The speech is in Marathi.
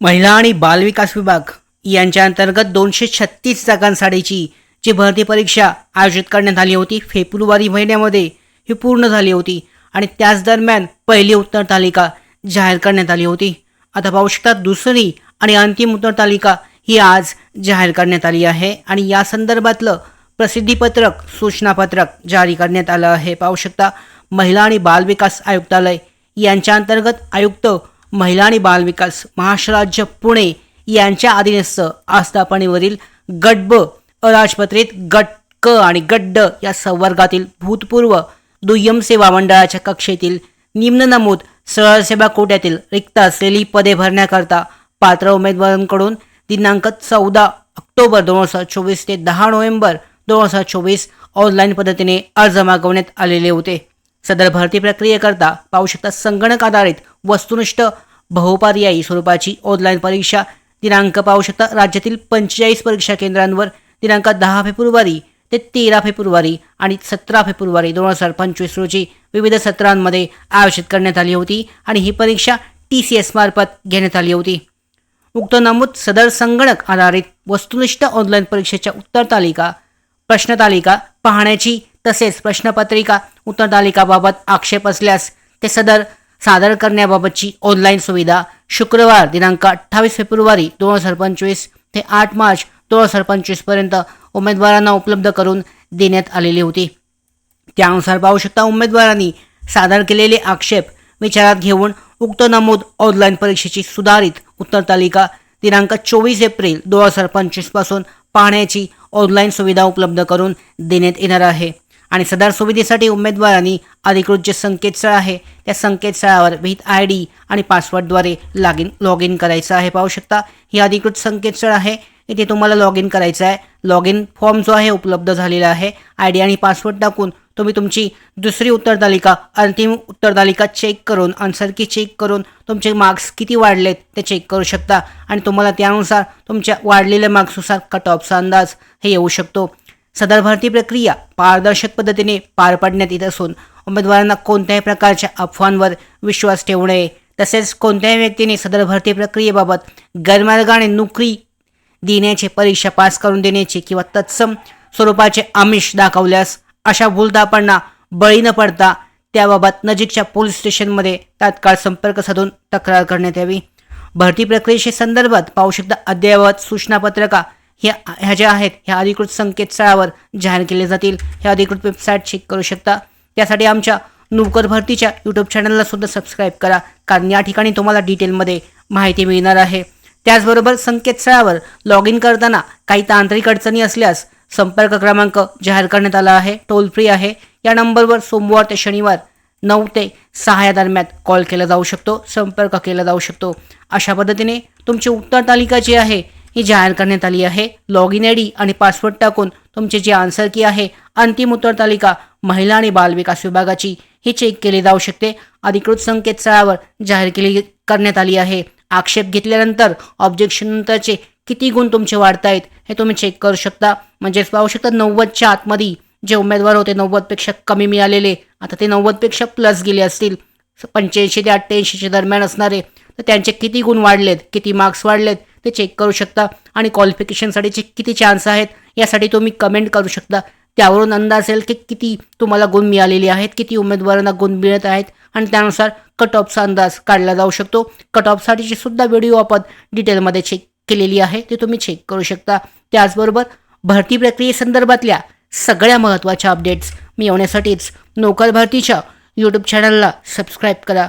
महिला आणि बालविकास विभाग यांच्या अंतर्गत दोनशे छत्तीस जागांसाठीची जी भरती परीक्षा आयोजित करण्यात आली होती फेब्रुवारी महिन्यामध्ये ही पूर्ण झाली होती आणि त्याच दरम्यान पहिली उत्तर तालिका जाहीर करण्यात आली होती. आता पाहू शकता दुसरी आणि अंतिम उत्तर तालिका ही आज जाहीर करण्यात आली आहे आणि या संदर्भातलं प्रसिद्धीपत्रक सूचनापत्रक जारी करण्यात आलं आहे. पाहू शकता महिला आणि बालविकास आयुक्तालय यांच्या अंतर्गत आयुक्त महिला आणि बालविकास महाराष्ट्र पुणे यांच्या अधीनस्थ आस्थापनेवरील गट ब अराजपत्रित गट क आणि गड्ड या संवर्गातील भूतपूर्व दुय्यम सेवा मंडळाच्या कक्षेतील निम्न नमूद सरळ सेवा कोट्यातील रिक्त असलेली पदे भरण्याकरता पात्र उमेदवारांकडून दिनांक चौदा ऑक्टोबर दोन हजार चोवीस ते दहा नोव्हेंबर दोन हजार चोवीस ऑनलाईन पद्धतीने अर्ज मागवण्यात आलेले होते. सदर भरती प्रक्रियेकरता पाहू शकता संगणक आधारित वस्तुनिष्ठ बहुपर्यायी स्वरूपाची ऑनलाईन परीक्षा. दिनांक पाहू शकता राज्यातील पंचेचाळीस परीक्षा केंद्रांवर दिनांक दहा फेब्रुवारी ते तेरा फेब्रुवारी आणि सतरा फेब्रुवारी दोन हजार पंचवीस रोजी विविध सत्रांमध्ये आयोजित करण्यात आली होती आणि ही परीक्षा टी सी एस मार्फत घेण्यात आली होती. उक्त नमूद सदर संगणक आधारित वस्तुनिष्ठ ऑनलाईन परीक्षेच्या उत्तर तालिका प्रश्नतालिका पाहण्याची तसेच प्रश्नपत्रिका उत्तर तालिकाबाबत आक्षेप असल्यास ते सदर सादर करण्याबाबतची ऑनलाईन सुविधा शुक्रवार दिनांक अठ्ठावीस फेब्रुवारी दोन हजार पंचवीस ते आठ मार्च दोन हजार पंचवीसपर्यंत उमेदवारांना उपलब्ध करून देण्यात आलेली होती. त्यानुसार पाहू शकता उमेदवारांनी सादर केलेले आक्षेप विचारात घेऊन उक्त नमूद ऑनलाईन परीक्षेची सुधारित उत्तर तालिका दिनांक चोवीस एप्रिल दोन हजार पंचवीसपासून पाहण्याची ऑनलाईन सुविधा उपलब्ध करून देण्यात येणार आहे. आणि सदर सुविधेसाठी उमेदवारांनी अधिकृत जे संकेतस्थळ आहे त्या संकेतस्थळावर विथ आय डी आणि पासवर्डद्वारे लॉग इन लॉग इन करायचं आहे. पाहू शकता हे अधिकृत संकेतस्थळ आहे. इथे तुम्हाला लॉग इन करायचं आहे. लॉग इन फॉर्म जो आहे उपलब्ध झालेला आहे. आय डी आणि पासवर्ड टाकून तुम्ही तुमची दुसरी उत्तरदालिका अंतिम उत्तरदालिका चेक करून आन्सर की चेक करून तुमचे मार्क्स किती वाढलेत ते चेक करू शकता. आणि तुम्हाला त्यानुसार तुमच्या वाढलेल्या मार्क्सनुसार कट ऑफचा अंदाज हे येऊ शकतो. सदर भरती प्रक्रिया पारदर्शक पद्धतीने पार पाडण्यात येत असून उमेदवारांना कोणत्याही प्रकारच्या अफवांवर विश्वास ठेवू नये. तसेच कोणत्याही व्यक्तीने सदर भरती प्रक्रियेबाबत गैरमार्गाने नोकरी देण्याचे परीक्षा पास करून देण्याचे किंवा तत्सम स्वरूपाचे आमिष दाखवल्यास अशा भूलतापांना बळी न पडता त्याबाबत नजीकच्या पोलीस स्टेशनमध्ये तात्काळ संपर्क साधून तक्रार करण्यात यावी. भरती प्रक्रियेशी संदर्भात पाहू शकता अद्ययावत सूचनापत्रका ह्या ह्या ज्या आहेत ह्या अधिकृत संकेतस्थळावर जाहीर केले जातील. ह्या अधिकृत वेबसाईट चेक करू शकता. त्यासाठी आमच्या नोकर भरतीच्या यूट्यूब चॅनलला सुद्धा सबस्क्राईब करा कारण या ठिकाणी तुम्हाला डिटेलमध्ये माहिती मिळणार आहे. त्याचबरोबर संकेतस्थळावर लॉग इन करताना काही तांत्रिक अडचणी असल्यास संपर्क क्रमांक जाहीर करण्यात आला आहे. टोल फ्री आहे. या नंबरवर सोमवार ते शनिवार नऊ ते सहा या दरम्यान कॉल केला जाऊ शकतो संपर्क केला जाऊ शकतो. अशा पद्धतीने तुमची उत्तर तालिका जी आहे ही जाहीर करण्यात आली आहे. लॉग इन आय डी आणि पासवर्ड टाकून तुमची जी आन्सर की आहे अंतिम उत्तर तालिका महिला आणि बालविकास विभागाची ही चेक केली जाऊ शकते. अधिकृत संकेतस्थळावर जाहीर केली करण्यात आली आहे. आक्षेप घेतल्यानंतर ऑब्जेक्शन नंतरचे किती गुण तुमचे वाढतायत हे तुम्ही चेक करू शकता. म्हणजेच पाहू शकता नव्वदच्या आतमध्ये जे उमेदवार होते नव्वदपेक्षा कमी मिळालेले आता ते नव्वदपेक्षा प्लस गेले असतील. पंच्याऐंशी ते अठ्ठ्याऐंशीच्या दरम्यान असणारे तर त्यांचे किती गुण वाढलेत किती मार्क्स वाढलेत ते चेक करू शकता. आणि क्वालिफिकेशनसाठीचे किती चान्स आहेत यासाठी तुम्ही कमेंट करू शकता. त्यावरून अंदाज येईल की किती तुम्हाला गुण मिळालेले आहेत किती उमेदवारांना गुण मिळत आहेत. आणि त्यानुसार कट ऑफचा अंदाज काढला जाऊ शकतो. कट ऑफसाठीचे सुद्धा व्हिडिओ आपण डिटेलमध्ये चेक केलेली आहे. ते तुम्ही चेक करू शकता. त्याचबरोबर भरती प्रक्रियेसंदर्भातल्या सगळ्या महत्त्वाच्या अपडेट्स मिळवण्यासाठीच नोकर भरतीच्या यूट्यूब चॅनलला सबस्क्राईब करा.